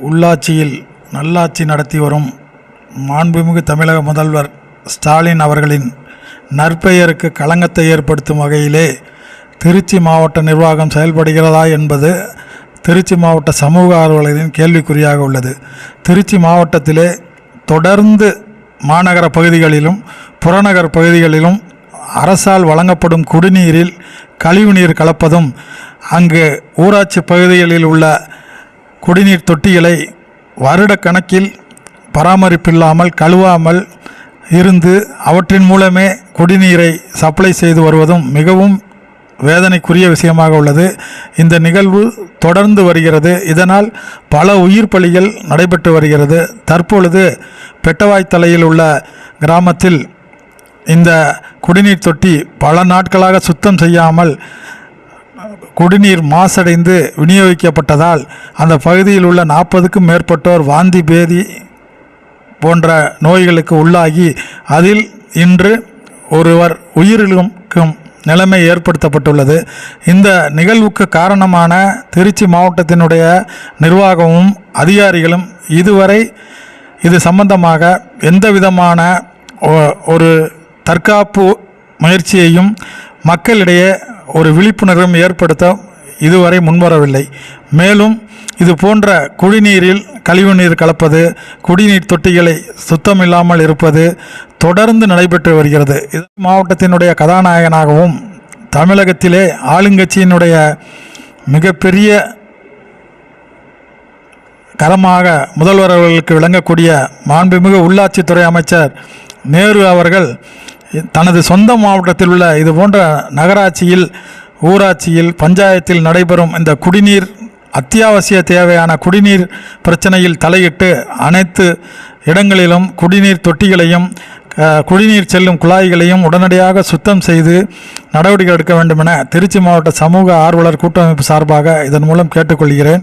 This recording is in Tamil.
உள்ளாட்சியில் நல்லாட்சி நடத்தி வரும் மாண்புமிகு தமிழக முதல்வர் ஸ்டாலின் அவர்களின் நற்பெயருக்கு களங்கத்தை ஏற்படுத்தும் வகையிலே திருச்சி மாவட்ட நிர்வாகம் செயல்படுகிறதா என்பது திருச்சி மாவட்ட சமூக ஆர்வலரின் கேள்விக்குறியாக உள்ளது. திருச்சி மாவட்டத்திலே தொடர்ந்து மாநகர பகுதிகளிலும் புறநகர் பகுதிகளிலும் அரசால் வழங்கப்படும் குடிநீரில் கழிவுநீர் கலப்பதும் அங்கு ஊராட்சி பகுதிகளில் உள்ள குடிநீர் தொட்டிகளை வருட கணக்கில் பராமரிப்பில்லாமல் கழுவாமல் இருந்து அவற்றின் மூலமே குடிநீரை சப்ளை செய்து வருவதும் மிகவும் வேதனைக்குரிய விஷயமாக உள்ளது. இந்த நிகழ்வு தொடர்ந்து வருகிறது. இதனால் பல உயிர் பலிகள் நடைபெற்று வருகிறது. தற்பொழுது பெட்டவாய்த்தலையில் உள்ள கிராமத்தில் இந்த குடிநீர் தொட்டி பல நாட்களாக சுத்தம் செய்யாமல் குடிநீர் மாசடைந்து விநியோகிக்கப்பட்டதால் அந்த பகுதியில் உள்ள நாற்பதுக்கும் மேற்பட்டோர் வாந்தி பேதி போன்ற நோய்களுக்கு உள்ளாகி அதில் இன்று ஒருவர் உயிரிழக்கும் நிலைமை ஏற்படுத்தப்பட்டுள்ளது. இந்த நிகழ்வுக்கு காரணமான திருச்சி மாவட்டத்தினுடைய நிர்வாகமும் அதிகாரிகளும் இதுவரை இது சம்பந்தமாக எந்த விதமான ஒரு தற்காப்பு முயற்சியையும் மக்களிடையே ஒரு விழிப்புணர்வும் ஏற்படுத்த இதுவரை முன்வரவில்லை. மேலும் இது போன்ற குடிநீரில் கழிவுநீர் கலப்பது குடிநீர் தொட்டிகளை சுத்தமில்லாமல் இருப்பது தொடர்ந்து நடைபெற்று வருகிறது. இது மாவட்டத்தினுடைய கதாநாயகனாகவும் தமிழகத்திலே ஆளுங்கட்சியினுடைய மிகப்பெரிய கரமாக முதல்வர் அவர்களுக்கு விளங்கக்கூடிய மாண்புமிகு உள்ளாட்சித்துறை அமைச்சர் நேரு அவர்கள் தனது சொந்த மாவட்டத்தில் உள்ள இது போன்ற நகராட்சியில் ஊராட்சியில் பஞ்சாயத்தில் நடைபெறும் இந்த குடிநீர் அத்தியாவசிய தேவையான குடிநீர் பிரச்சனையில் தலையிட்டு அனைத்து இடங்களிலும் குடிநீர் தொட்டிகளையும் குடிநீர் செல்லும் குழாய்களையும் உடனடியாக சுத்தம் செய்து நடவடிக்கை எடுக்க வேண்டும் என திருச்சி மாவட்ட சமூக ஆர்வலர் கூட்டமைப்பு சார்பாக இதன் மூலம் கேட்டுக்கொள்கிறேன்.